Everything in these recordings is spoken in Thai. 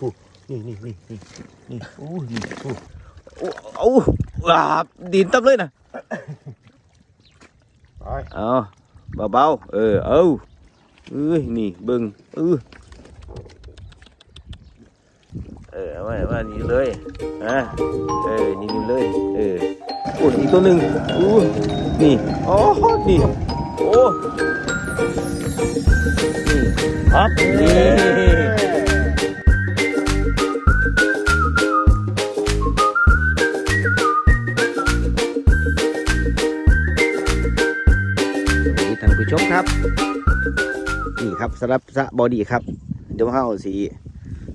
อู้นี่นี่นี่นี่นี่โอ้นี่อู้โอ้เอาว้าดินตับเลยนะไปเอาเบาๆเออเอาเอ้ยนี่เบิ่งเออเออเอาไว้เอาว่านี่เลยอะเออนี่นี่เลยเออโอ้อีกตัวหนึ่งอู้นี่อ๋อนี่โอ้นี่ครับนี่ ครับสำหรับสระบอดี้ครับ เดี๋ยวเฮาสี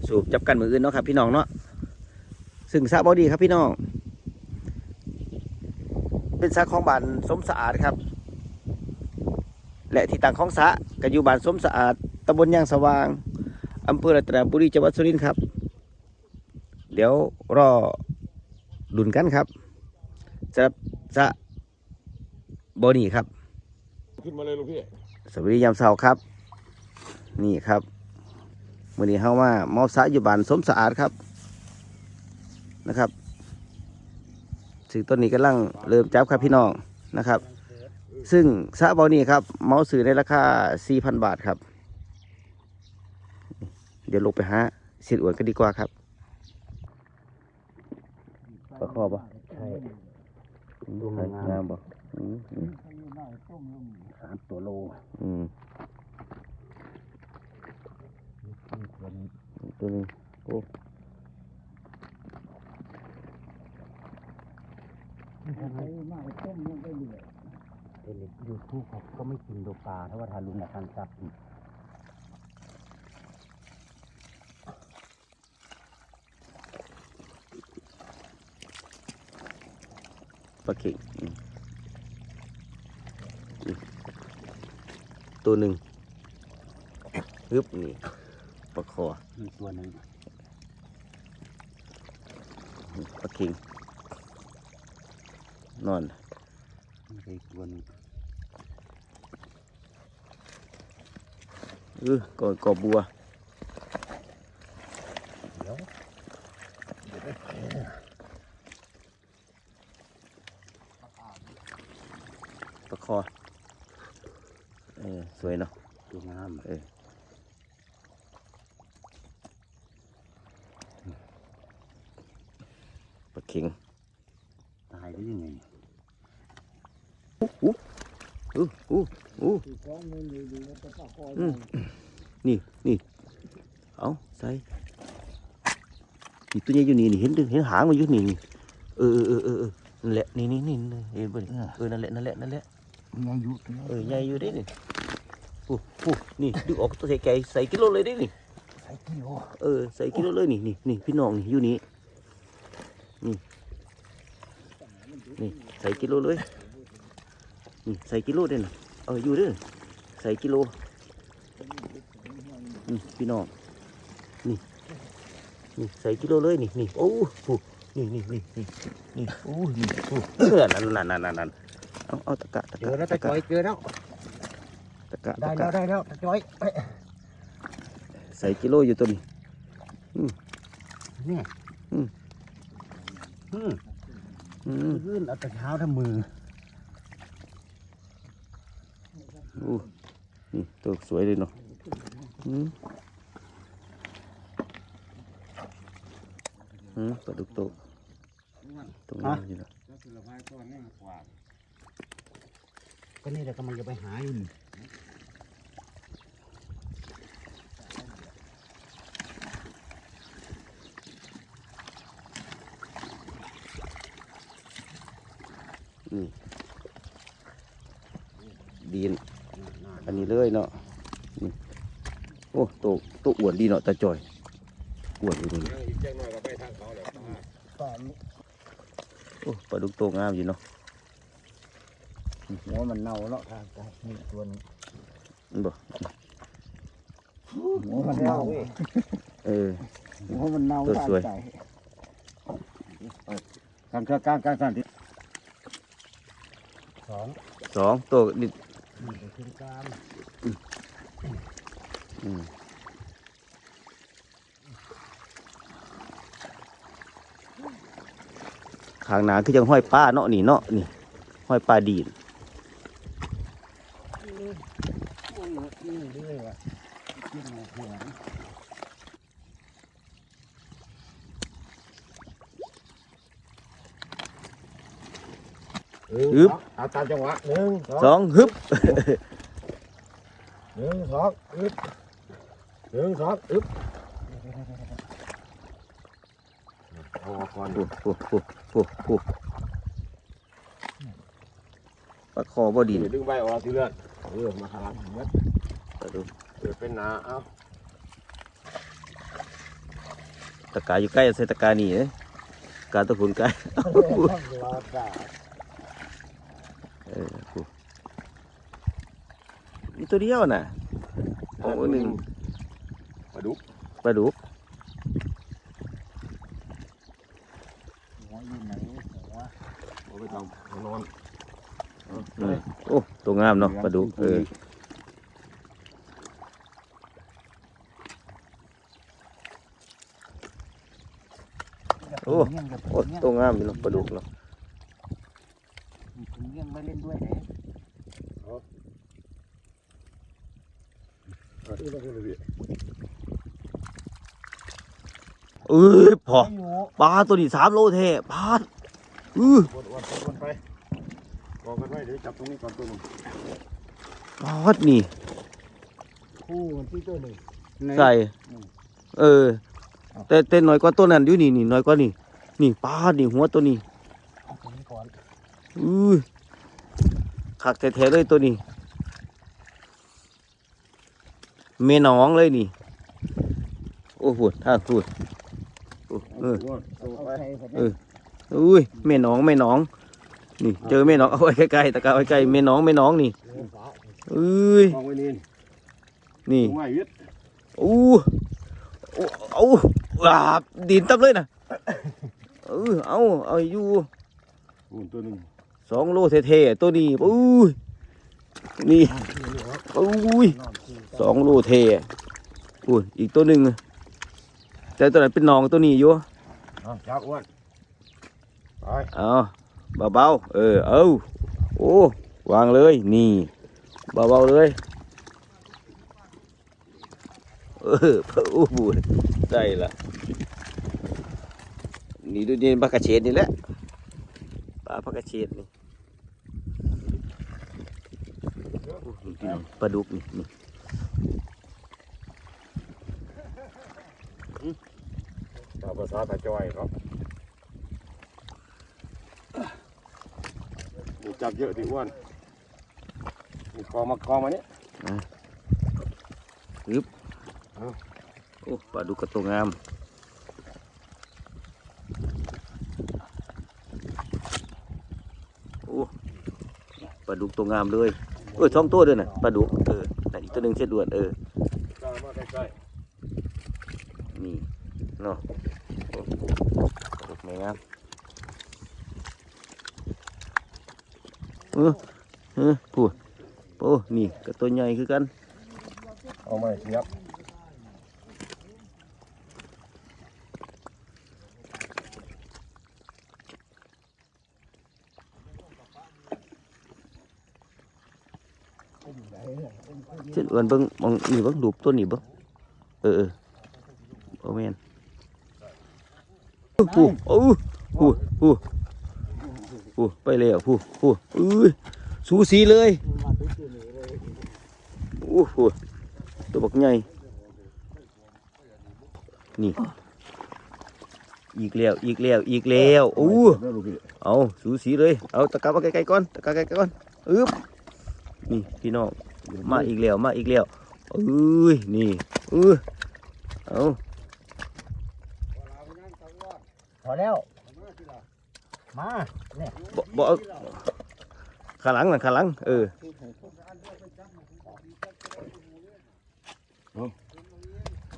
สูบจับกันมืออื่นเนาะครับ พี่น้องเนาะซึ่งสระบอดี้ครับพี่น้อง เป็นสระของบ้านสมสะอาดครับ และที่ตั้งของสระก็อยู่บ้านสมสะอาดตำบลยางสว่างอำเภอรัตนบุรีจังหวัดสุรินทร์ครับ เดี๋ยวรอดุนกันครับสำหรับสระบอดี้ครับขึ้นมาเลยลูกพี่สวัสดียามเช้าครับ นี่ครับวันนี้เฮามาเมาสะอยู่บ้านสมสะอาดครับนะครับซึ่งต้นนี้กำลังเริ่มจับครับพี่น้องนะครับ ซึ่งสระบ่อนี้ครับ เมาซื้อในราคา4,000 บาทครับ เดี๋ยวลงไปหาเสียดอ้วนกันดีกว่าครับประคอปะใช่ดูงามปะอืมอืมสามตัวโลอืม ตัวนี้โอ้เป็นยูทูบเขาก็ไม่กินดูปลาถ้าว่าทารุณการจับปลาเข่งอืมนี่ตัวหนึ่งฮึบนี่ ปลาคอมีตัวหนึ่งปลาเข่งนอนมีไปตัวหนึ่งเออกอกอบัว เดี๋ยว ปลาคอเออสวยเนาะ ตัวงาม เออปลา เข่งตายได้ยังไงอู้อู้อู้อืมนี่นี่เอาใส่นี่ตัวใหญ่อยู่นี่นี่เห็นดึเห็นหางมันอยู่นี่นี่เออเออเออเออเออนั่นแหละนี่นี่นี่นี่เห็นบ่นี่เออนั่นแหละนั่นแหละนั่นแหละมีอายุเออใหญ่อยู่เด้นี่ปูปูนี่ดึงออกตัวใส่ไก่ใส่กิโลเลยเด้นี่ใส่กิโลเออใส่กิโลเลยนี่นี่นี่พี่น้องนี่อยู่นี่ นี่นี่ใส่กิโลเลยนี่ใส่กิโลเด้น่ะเอออยู่เด้อใส่กิโลนี่พี่น้องนี่นี่ใส่กิโลเลยนี่นี่โอ้โหนี่นี่นี่นี่นี่โอ้นี่โอ้เออนั่นนั่นนั่นนั่นนั่นเอาเอาตะกะตะเจกะอแล้วตะตะจกะอยเจอแล้วตะกะได้ตะแล้วกะได้แล้วตะจอยใส่กิโลอยู่ตัวนี้นี่อืม อืมอืมยื่นเอาแต่เท้าทั้งมืออู้นี่ตัวสวยเลยเนาะอืมอืมปลาดุกโตตรงนี้อยู่เนาะก็นี่แหละกำลังจะไปหาอยู่ ดีนอันนี้เลยเนาะนี่โอ้โตโตอ้วนดีเนาะตาจอยอ้วนอยู่นี่อีกแจ้งหน่อยก็ไปทางเขาเลยตอนโอ้ปลาดุกโตงามอยู่เนาะหัวมันเน่าแล้วทางไกลนี่ตัวนึงมันบ่หัวมันเน่าเออหัวมันเน่าตัวสวยทางไกลกลางกลางกลางกลางสันติ สองสองตัวนิดถึงกลางขางหนาคือยังห้อยป้าเนาะนี่เนาะนี่ห้อยป้าดีนอึ๊บ เอาตามจังหวะหนึ่งสสององฮึบหนึ่งสองอึบหนึ่งสองอึบเอาออกก่อนโอ้โหโอ้โหโอ้โหปลาคอบ่ดีนดึงใบออกทีเลือดเออมาขางหลังเม็ดไปดูเออเป็นหนาเอาตะกาอยู่ใกล้ใส่ตะกานี่เอ้ยกาตะคุนใกล้ เออโอ้มีตัวเดียวน่ะโอ้โหหนึ่งมาดุกปลาดุกหัวอยู่ไหนหัวเอาไปทำนอนอืมโอ้ตัวงามเนาะปลาดุกเออโอ้โอ้ตัวงามอยู่เนาะปลาดุกเนาะถึง ยังไม่เล่นด้วยไหนเอาเอาเอาเอาเอ้ยพอปลาตัวนี้สามโลเท่ปลาดอือวนวนวนไปบอกกันไว้เดี๋ยวจับตรงนี้ก่อนตัวหนึงปลาดนี่คู่มันที่ตัวหนึ่งใส่เออแต่แต่น้อยกว่าตัวนั้นอยู่นี่นี่น้อยกว่านี่นี่ปลาดนี่หัวตัวนี้เอาตรงนี้ก่อนอือ ขักแท้ๆเลยตัวนี้ เมนองเลยนี่ โอ้โหท่าพูดเออเอออุ้ยแม่หนองแม่หนอง นี่ เจอแม่หนองเอาไว้ใกล้ๆตะกาไว้ใกล้แม่หนองแม่หนองนี่เอ้ยนี่อู้เอาว้าบดินตับเลยนะเออเอาเอาอยู่ตัวหนึ่ง สองโลเท่ๆตัวนี้อุ้ยนี่อุ้ยสองโลเท่อุ้ยอีกตัวหนึ่งแต่ตัวนั้นเป็นหนองตัวนี้อยู่เอาจับอ้วนไปเอาเบาๆเออเอาโอ้วางเลยนี่เบาๆเลยเออโอ้โหได้ละนี่ดูนี่ปลากระเฉดนี่แหละปลาปลากระเฉดนี่โอ้นี่ พี่น้องปลาดุกนี่นี่ตามภาษาตาจ้อยครับนี่จับเยอะดิอ้วนนี่กองมากองมาเนี่ยโอ้ปลาดุกกระตัวงามโอ้ปลาดุกตัวงามเลย เออช่องตัวด้วยน่ะปลาดุกเออไหนอีกตัวหนึ่งเช็ดด่วนเออนี่เนาะปลาดุกไม่งามเออเออพูดโอ้นี่ก็ตัวใหญ่คือกัน เอาไม้เสียบ เช็ดด่วนเบิ้งมองนี่เบิ้งดูตัวนี้เบิ้งเออเออโอ้แมนผู้โอ้ผู้ผู้ผู้ไปเลยอะผู้ผู้เอ้ยสูสีเลยโอ้โหตัวบักใหญ่นี่อีกแล้วอีกแล้วอีกแล้วโอ้เด้อลูกพี่เอาสูสีเลยเอาตะกร้ามาใกล้ๆก่อนตะกร้าใกล้ๆก่อนอึ๊บนี่พี่น้อง มาอีกแล้วมาอีกแล้วเอ้ยนี่เออเอาพอแล้วมาบ่บ่เอาขาหลังน่ะขาหลังเออ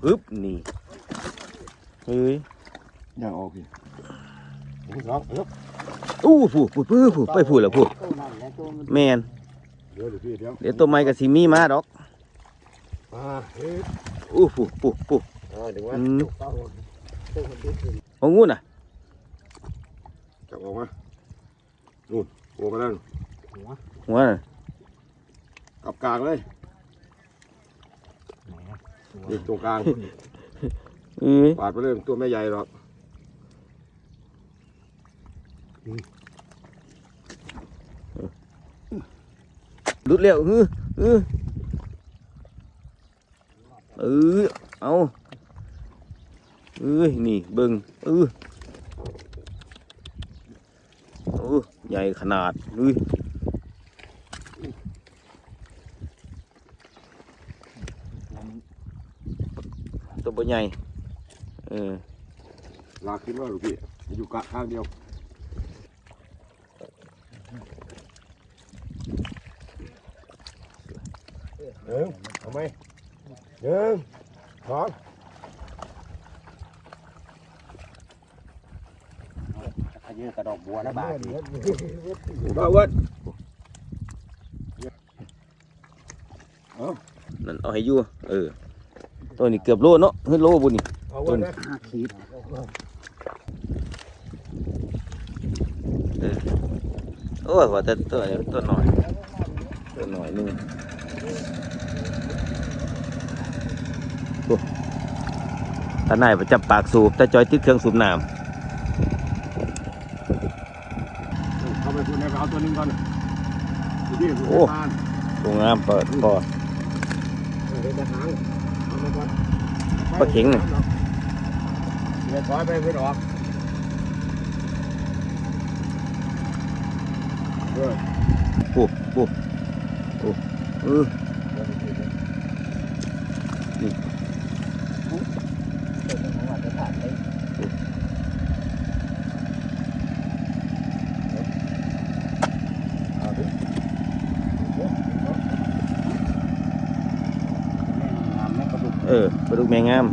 อึ๊บนี่เฮ้ยย่างออกพี่หนึ่งสองเอ๊บอู้ผู้ผู้ผู้ผู้ไปผู้แล้วผู้แมน เดี๋ยวลูกพี่เดี๋ยวเดี๋ยวตัวไม้กับซีมีมาดอกมาเอ๊บอู้ผู้ผู้ผู้อ่าดึงไว้อืมของงูน่ะจับออกมานู่นโอ้มาแล้วหัวหัวน่ะกลับกลางเลยไหนนะตัวนี่ตรงกลางเอ้ยปาดไปเลยตัวไม่ใหญ่หรอก รุดแล้วเออเออเออเอาเอ้ยนี่เบิ่งเออโอ้ใหญ่ขนาดเอ้ยตัวใหญ่เออลากขึ้นมาลูกพี่อยู่กะข้างเดียว หนึ่งเอาไหมหนึ่งสองขยือกระดอกบัวนะบาทนี่มาเวัดนั่นเอาให้อยู่เออตัวนี้เกือบโลเนาะเฮ้ยโลบุนี่เอาเวัดนะห้าขีดโอ้ยว่าแต่ตัวนี้ตัวน้อยตัวน้อยหนึงโอ้ ตาหนายประจับปากสูบแต่จอยติดเครื่องสูบน้เข้าไปคุณให้ไปเอาตัวหนึงก่อนดูดิดูบ้านำโรงงามเปิดบ่อเออเดี๋ยวจะหางเอามาก่อนปลาเข็งน่ะเดี๋ยวถอยไปไม่ออกเออปุ๊บปุ๊บปุ๊บเออ ตัวนี้ผมว่าจะผ่านได้ เอาดิ แม่งามแม่กระดูก เออปลาดุกแมงงาม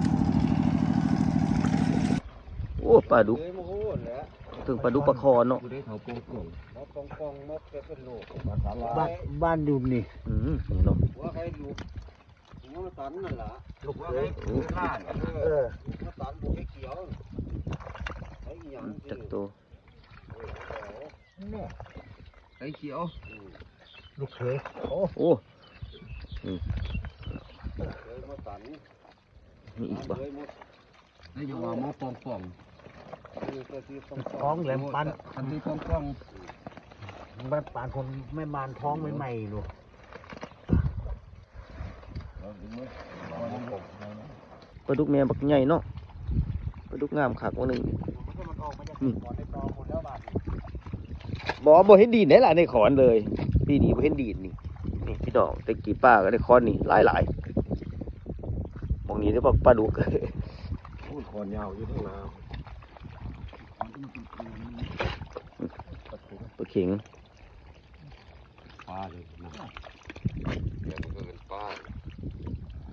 โอ้ปลาดุก เลยโมโหเลย ถึง ปลาดุกปลาคอเนาะอยู่ได้แถวโป่งโป่งมกปองปองมกเป็นลูกภาษาลาวบ้านบ้านอยู่นี่อืมนี่เนาะหัวใครลูกหัวมาสันนั่นล่ะลูกเอ้ยล้านเออมาสันบุกให้เขียวไอ้หยังจักตัวเนี่ยไอ้เขียวลูกเขยโอ้โอ้เคยมาสันมีอีกบ่เคยมาไอ้ยังว่าหมอปองปอง ท้องแหลมปันอันนี้ปองปองมันปานคนไม่มานท้องไม่ใหม่ลูกปลาดุกแม่บักใหญ่เนาะปลาดุกงามคักว่าหนึงมันออกมาจากก่อนในตอคนแล้วบาดบ่บ่เห็นดีนได้ล่ะในขอนเลยปีนี้บ่เห็นดีนนี่นี่พี่น้องตะกี้ป้าก็ได้ขอนนี่หลายหลายๆหมองนี้ได้บอกปลาดุกพูดคอนยาวอยู่ทั้งนา ปลาเข็งปลาเลยนะเรียนก็เป็นปลา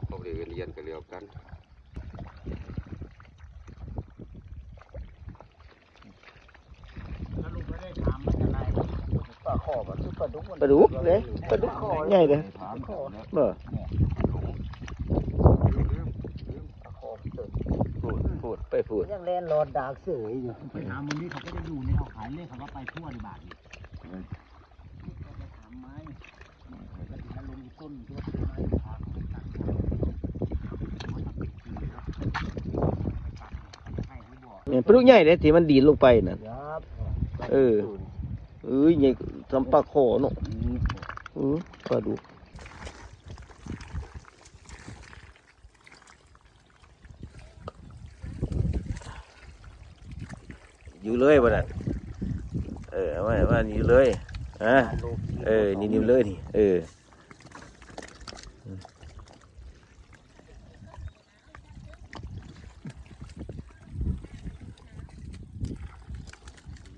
เขาเรียนเรียนกันเรียวกันถ้าลูกไม่ได้ถามมันจะไรปลาขอบมันคือปลาดุกมันปลาดุกเด้ปลาดุกใหญ่เด้ถามขอบ่ปลาขอบเกิด พูดพูดไปพูดยังแลนรอดดากเสยอยู่ไปถามมึงนี่เขาก็จะอยู่ในเขาขายเลขเขาก็ไปทั่วในบาทนี่ก็ไปถามไม้ก็ถึงมาลงต้นเพื่อซื้อไม้ถามเขาตัดเขาทำเป็นปีแล้วให้เขาบอกเนี่ยปลาดุกใหญ่เด้ที่มันดีดลงไปน่ะครับเออเอ้ยใหญ่สำปลาคอเนาะเออปลาดุก อยู่เลยบ่น่ะเออว่าว่าอยู่เลยอะเออนี่นิ่มเลยนี่เออ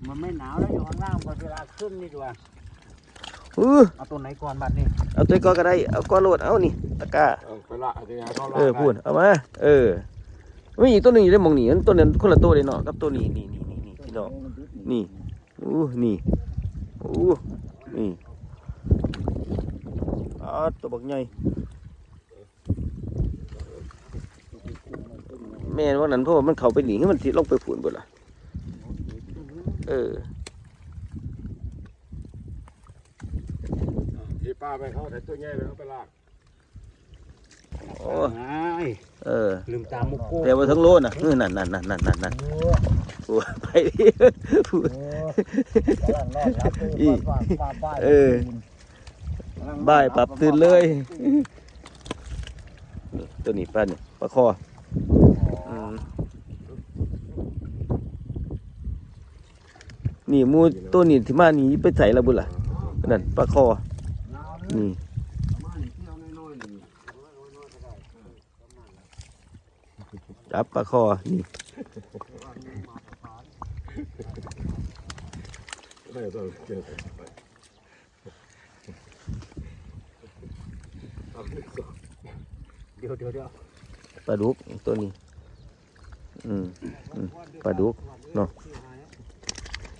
มันไม่หนาวแล้วอยู่ข้างล่างพอเวลาขึ้นนี่ดีกว่าเออเอาตัวไหนก่อนบัดนี่เอาตัวก้อนก็ได้เอาก้อนโหลดเอานี่ตะกร้าไปละจะไงเขาละเออพูดเอามาเออไม่อีกตัวหนึ่งอยู่ได้หมองนี่อันตัวนั้นคนละตัวเลยเนาะกับตัวนี้นี่นี่นี่นี่ พี่น้องนี่อู้นี่อู้นี่อาตัวบักใหญ่แม่นว่านั้นเพราะว่ามันเข้าไปหนีให้มันติลงไปผุนบ่ละเออที่ป้าไปเขาแต่ตัวใหญ่ไปเขาไปลาก โอ้ไอ้เออลืมตามมุกโก้เดี๋ยวมาทั้งโลน่ะเออนั่นนั่นนั่นนั่นนั่นนั่นโอ้โอ้ไปดิพูดโหกำลังนอนรับเลยอีฟาดฟาดฟาดเออบ่ายปรับตื่นเลยนี่ตัวนี้ปลาเนี่ยปลาคออืมนี่หมูตัวนี้ที่มานี่ไปใส่ละบุล่ะนั่นปลาคอนี่ จับปลาคอ นี่ไม่ต้องเกี่ยวกับไปเอาไปก่อนเดี๋ยวเดี๋ยวเดี๋ยวปลาดุกตัวนี้ อืมอืมปลาดุก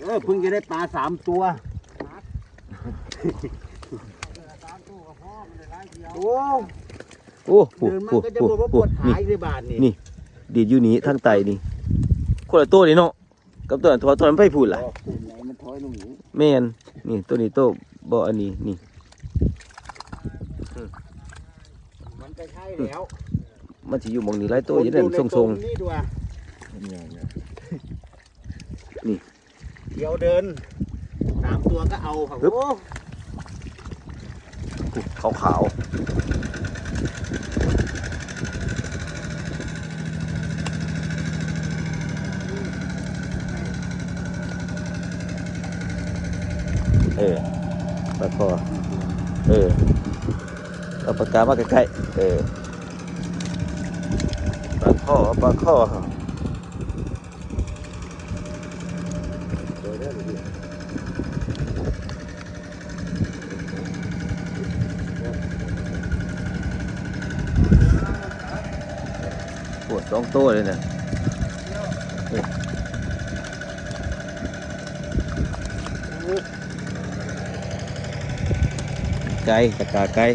เออเพิ่งจะได้ปลาสามตัว โอ้โอ้ปูเดินมาปูก็จะปูบอกว่าปปูวดหานี่ยในบาทนี่ นี่ ดีดอยู่นี้ทางไตนี่คนละตัวนี่เนาะกับตัวนั้นตัวตัวนั้นไปพูดล่ะไหนมันถอยลงอยู่แม่นนี่ตัวนี้โตวบ่อันนี้นี่มันก็ใช่แล้วมันสิอยู่หมองนี้หลายตัวอยู่นั่นทรงๆนี่ดูอะเนี่ยเนี่ยเดี๋ยวเดินสามตัวก็เอาครับโอ้ๆขาวขาวๆเออ ปลาคอเออเอาปากกามาใกล้ๆเออปลาคอปลาคอเดี๋ยวได้เลยพี่ปวดสองตัวเลยนะ ไก่ตะกาไก่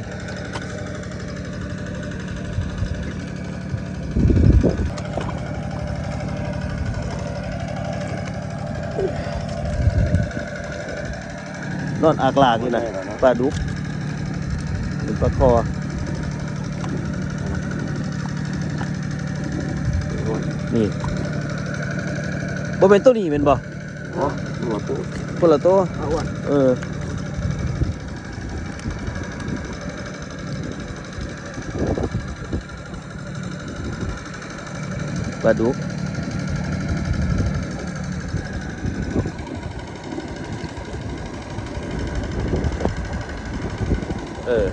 นอนอากลากนี่นะปลาดุกหรือปลาคอนี่บ่เป็นตัวนี้เป็นบ่อ๋อตัวปุ๊บคนละตัวเออะเออปลาดุกเออ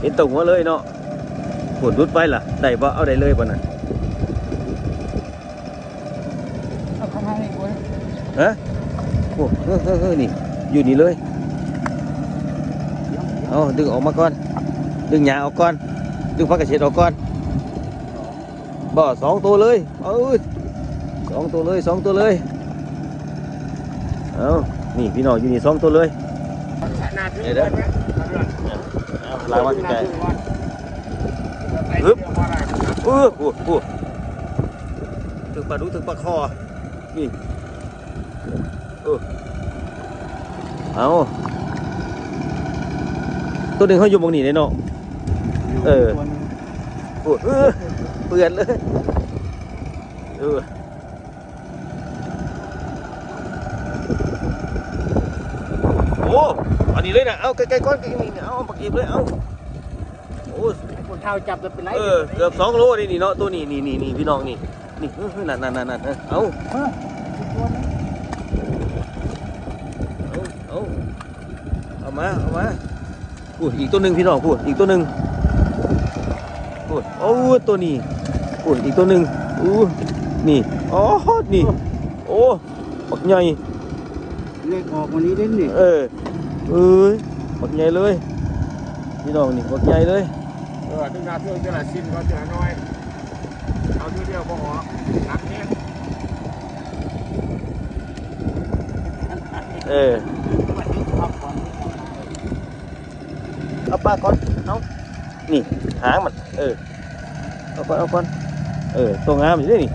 เห็นตรงหั ฮะโอ้เฮ้อเฮ้อเฮ้อนี่ อยู่นี่เลย เอาดึงออกมาก่อน ดึงหญ้าออกก่อน ดึงพักกระเฉดออกก่อน บ่สองตัวเลย เอ้ยสองตัวเลยสองตัวเลย เอานี่พี่น้องอยู่นี่สองตัวเลยขนาดนี้เดี๋ยวเดี๋ยวเอาลากมาใกล้ๆฮึบเออโอ้โหถึงปลาดุกถึงปลาคอ นี่เออ เอาตัวหนึ่งเขาอยู่บงนี้เลยเนาะ เออโอ้เออเปื่อนเลย เออโอ้อันนี้เลยนะเอาใกล้ๆก้อนใกล้ๆนี่เอาปากกีบเลยเอาโอ้คนเท้าจับจะเป็นไรเออเกือบสองโลนี่นี่เนาะตัวนี้นี่นี่นี่พี่น้องนี่นี่เออนั่นนั่นนั่นนั่นเออเอาเอาเอาเอา มาเอามาพูดอีกตัวหนึ่งพี่น้องพูดอีกตัวหนึ่งพูดโอ้ตัวนี้พูดอีกตัวหนึ่งอู้นี่อ๋อนี่โอ้ปักใหญ่เลขออกวันนี้เล่นนี่เออเอ้ยปักใหญ่เลยพี่น้องนี่ปักใหญ่เลยเออถึงนาเพื่อนจะละชิ้นก็จะน้อยเอาเดียวพอหอนักเนี่ยเออ วันนี้พักผ่อน เอาปลาก่อนเอานี่หางมัน เออ เอาก่อนเอาก่อนเออตัวงามอยู่นี่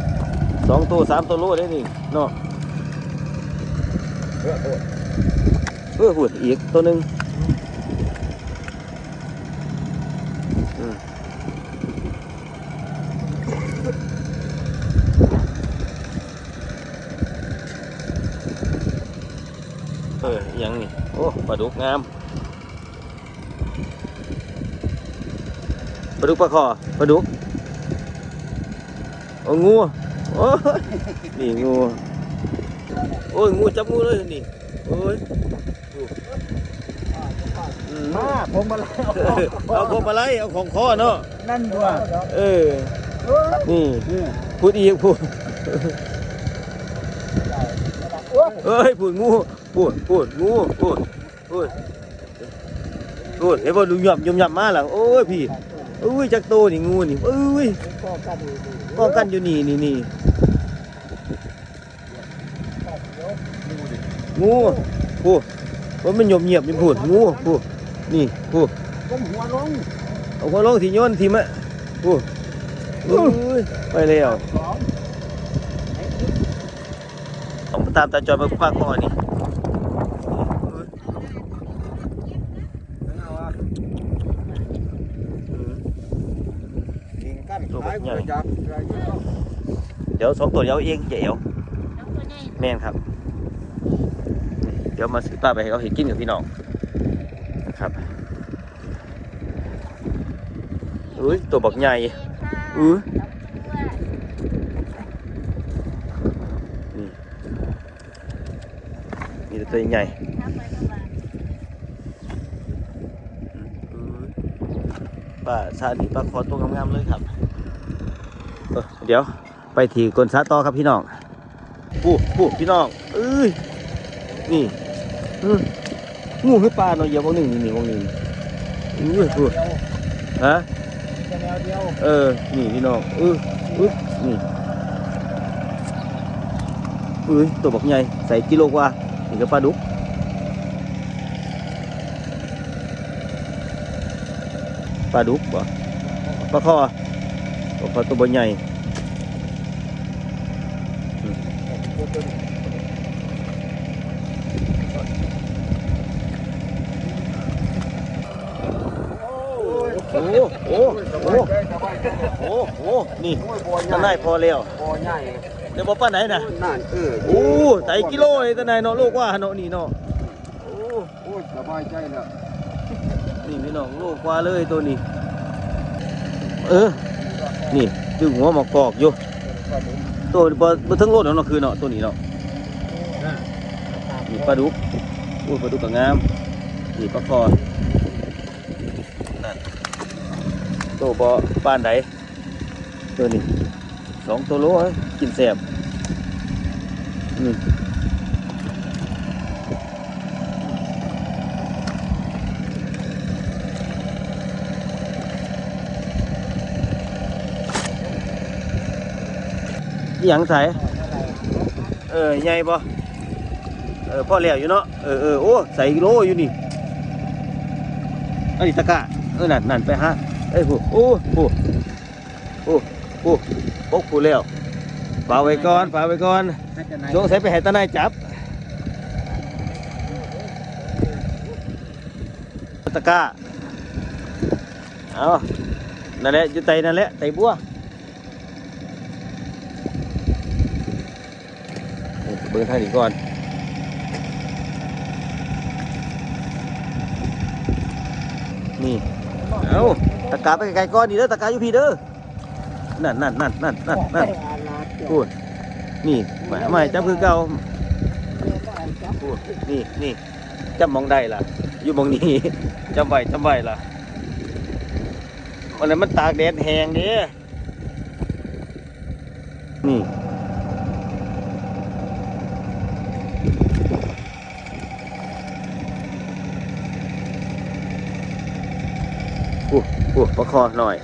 สองตัวสามตัวโลได้นี่เนาะเออเออเออหุ่นอีกตัวหนึ่งเอออีหยังนี่ โอ้ปลาดุกงาม ปลาดุกปลาคอปลาดุกโอ้งูโอ้ยนี่งูโอ้ยงูจับงูเลยนี่โอ้ยอืมมาผมมาแล้วเออเอาพวงมาลัยเอาของคอเนาะนั่นด้วยเออนี่พูดอีกพูดเอ้ยพูดงูพูดพูดงูพูดพูดพูดเห็นบ่ดูหยับยมหยับมาหลังโอ้ยพี่โอุ้ยจักโตนี่งูนี่เอ้ยก็กันอยู่ป้องกันอยู่นี่นี่นี่งูพูดว่ามันหยบเงียบอยังพูดงูพูดนี่พูดก้มหัวลงเอาหัวลงทีโยนทีมะพูอุ้ยไปแล้วสองต้องตามตาจอยมาปาคอนี่ ยิงกันท้ายกูจับอะไรก็ต้อง เดี๋ยวสองตัวเดี๋ยวเองเดี๋ยวแม่นครับ เดี๋ยวมาซื้อปลาไปให้เขาเห็นกินกับพี่น้องนะครับอุ้ยตัวบักใหญ่อุ้ยนี่มีแต่ตัวใหญ่อุ้ยปลาซาดีปลาคอตัวงามๆเลยครับเออเดี๋ยว ไปถีกลซาต่อครับพี่น้องปูปูพี่น้องเอ้ยนี่อืมงูคือปลาเนาะเหยียบวงหนึ่งนี่นี่วงหนึ่งอุ้ยปูเดียวฮะจะแนวเดียวเออนี่พี่น้องเอออึ๊บนี่เอ้ยตัวบักใหญ่ใส่กิโลกว่านี่ก็ปลาดุกปลาดุกบ่ปลาคอปลาคอตัวบใหญ่ โอ้โห โอ้สโหบายใจสบายใจโอ้โห นี่โอ้ยบ่อใหทนายญ่พอแล้วบ่อใหญ่เดี๋ยวบอกป้าไหนน่ะนั่นเออโอ้ไตกิโลเลยทนายเนาะลูกว่าเนาะนี่เนาะโอ้โอ้ยสบายใจแล้วนี่พี่น้องลูกว่าเลยตัวนี้ เออ นี่ดึงหัวหมอกกอกอยู่ ตัวบ่บ่ทั้งรถเนาะคือเนาะตัวนี้เนาะนี่ปลาดุกโอ้ยปลาดุกก็งามนี่ปลาคอนั่นตัวบ่ปานใดตัวนี้สองตัวโลเอ้ยกินแซ่บนี่ อิหยังใสเออใหญ่บ่เออพ่อแล้วอยู่เนาะเออเออโอ้ใส่โลอยู่นี่อันนี้ตะกร้าเออนั่นนั่นไปฮะเอ้ยผู้โอ้ผู้โอ้ผู้ปกผู้แล้วฝากไว้ก่อนฝากไว้ก่อนสงสัยไปให้ตาหนายจับตะกร้าเอานั่นแหละอยู่ไตนั่นแหละไตบัวนี่เบิ่งทางนี้ก่อนนี่เอาตะกร้าไปไกลๆก้อนนี่เด้อตะกร้าอยู่พี่เด้อนั่นนั่นนั่นนั่นนั่นนั่นพูดนี่หมายหมายจับคือเก่าพูดนี่นี่จำมองได้ล่ะ อยู่มองนี้จำไว้จำไว้ล่ะวันนั้นมันตากแดดแห้งเด้นี่ วกประคอหน่อย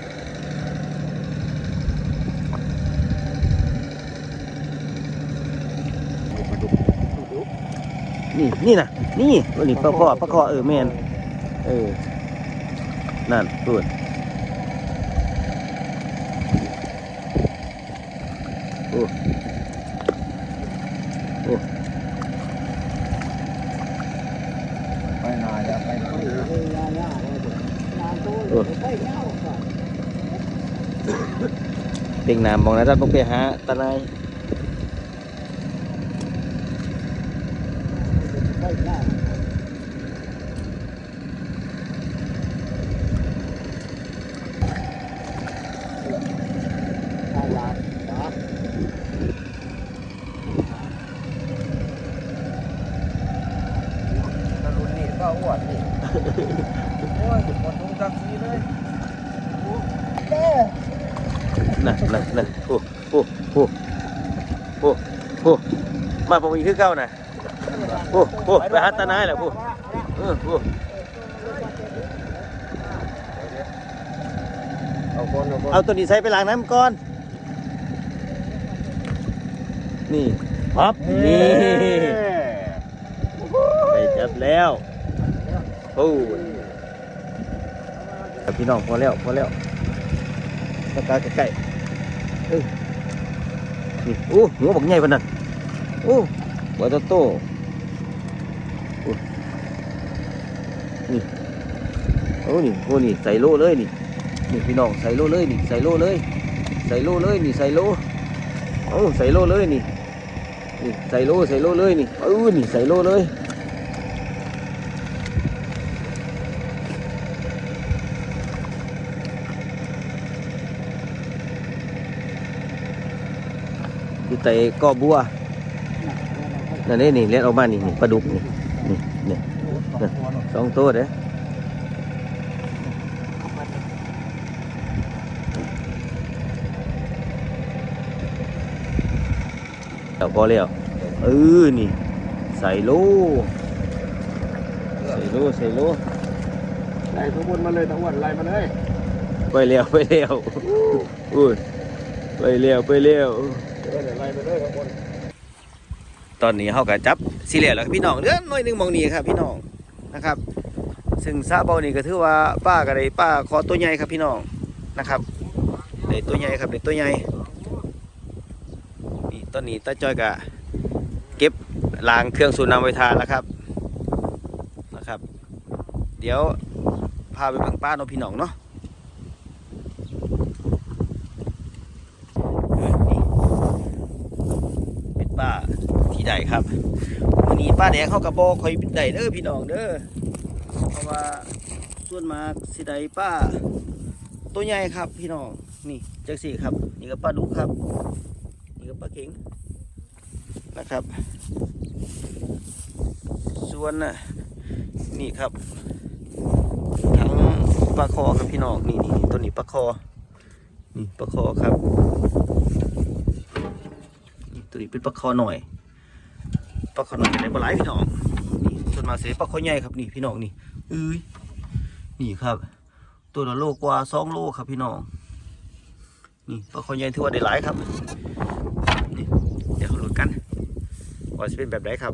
นี่นี่นะนี่ตัวนี้ประคอประคอเออแมนเออ นั่นตูด แล้วไปแล้วเฮ้ยยาย่าเลยงานตู้ไปเงาค่ะ เป่งน้ำ มองนะท่านต้อเคฮะตาไนายไปเงาตายาครับ ตะลุนนี่ก็อ้วนนี่โอ้ยหมดทุงจักซีเลย น่ะน่ะน่ะโอ้โอ้โอ้โอ้โอ้ มาผมอีกคือเก้าน่ะโอ้โอ้ไปหาตาไนายแหละโอ้เออโอ้เอาคนเอนเอาตัวนี้ใส่ไปล้างน้ำก่อน นี่ปั๊บนี่ไปจับแล้วโอ้พี่น้องพอแล้วพอแล้วตะกาใกล้ๆเอ้ยนี่โอ้หัวบักใหญ่ปานนั้น โอ้บัตโตโอ้นี่โอ้นี่โอ้นี่ใส่โลเลยนี่นี่พี่น้องใส่โลเลยนี่ใส่โลเลย ใส่โลเลยนี่ใส่โลเอ้าใส่โลเลยนี่นี่ใส่โลใส่โลเลยนี่เออนี่ใส่โลเลยอยู่แต่กอบัว นั่นนี่นี่เลี้ยงออกมานี่นี่ปลาดุกนี่นี่นี่สองตัวเด้อเดี๋ยวพอแล้วเออนี่ใส่โลใส่โลใส่โลไล่ทุกคนมาเลยตะอ้วนไล่มาเลยไปแล้วไปแล้วอุ้ยไปแล้วไปแล้วเออเดี๋ยวไล่มาเลยข้างบน ตอนนี้เขาก็จับสิเหลี่ยแล้วครับพี่น้องเดือนน้อยหนึงมองนี้ครับพี่น้องนะครับ ซึ่งซาเบานี่ก็ถือว่าป้าก็ได้ป้าขอตัวใหญ่ครับพี่น้องนะครับได้ตัวใหญ่ครับได้ตัวใหญ่นี่ตอนนี้ตาจ้อยก็เก็บล้างเครื่องสูบน้ำไว้ทานแล้วครับนะครับ เดี๋ยวพาไปเบิ่งป้าเนาะพี่น้องเนาะเออนี่เป็นป้า ที่ครับวันนี้ป้าแดงเขากระบอกคอยเป็นใดเด้อพี่น้องเด้อเพราะว่าส่วนมากสิใดป้า ตัวใหญ่ครับพี่น้องนี่จักสี่ครับ นี่ก็ปลาดุกครับ นี่ก็ปลาเข็งนะครับ ส่วนน่ะนี่ครับทั้งปลาคอครับพี่น้องนี่นี่ตัวนี้ปลาคอนี่ปลาคอครับตัวนี้เป็นปลาคอหน่อย ปลาคอนอยได้ปลาไหลพี่น้องนี่ส่วนมากเสียปลาคอใหญ่ครับนี่พี่น้องนี่เอ้ยนี่ครับ ตัวละโลกว่าสองโลครับพี่น้องนี่ปลาคอใหญ่ถือว่าได้หลายครับนี่เดี๋ยวเขาหลุดกันว่าจะเป็นแบบไหนครับ